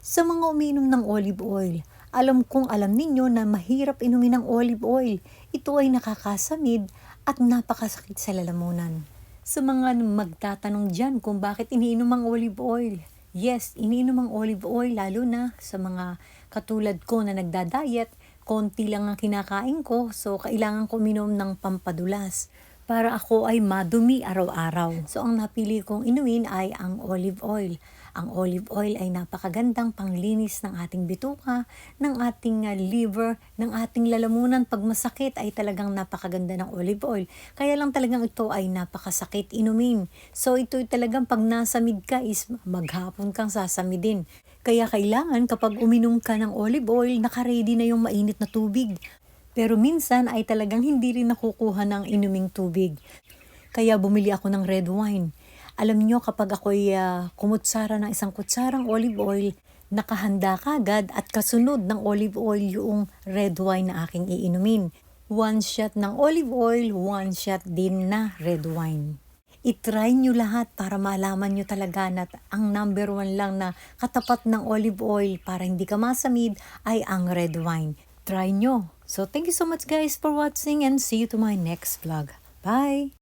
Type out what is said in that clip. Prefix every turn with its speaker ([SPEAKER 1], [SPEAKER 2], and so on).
[SPEAKER 1] Sa mga uminom ng olive oil, alam kong alam ninyo na mahirap inumin ng olive oil. Ito ay nakakasamid at napakasakit sa lalamunan. Sa mga magtatanong dyan kung bakit iniinom ang olive oil. Yes, iniinom ang olive oil lalo na sa mga katulad ko na nagda-diet. Konti lang ang kinakain ko so kailangan ko minom ng pampadulas para ako ay madumi araw-araw. So ang napili kong inumin ay ang olive oil. Ang olive oil ay napakagandang panglinis ng ating bituka, ng ating uh, liver, ng ating lalamunan. Pag masakit ay talagang napakaganda ng olive oil. Kaya lang talagang ito ay napakasakit inumin. So ito talagang pag nasamid ka is maghapon kang sasamidin. Kaya kailangan kapag uminom ka ng olive oil, nakaredy na yung mainit na tubig. Pero minsan ay talagang hindi rin nakukuha ng inuming tubig. Kaya bumili ako ng red wine. Alam nyo kapag ako'y uh, kumutsara ng isang kutsarang olive oil, nakahanda ka agad at kasunod ng olive oil yung red wine na aking iinumin. One shot ng olive oil, one shot din na red wine. I-try nyo lahat para malaman nyo talaga na ang number one lang na katapat ng olive oil para hindi ka masamid ay ang red wine. Try nyo. So thank you so much guys for watching and see you to my next vlog. Bye!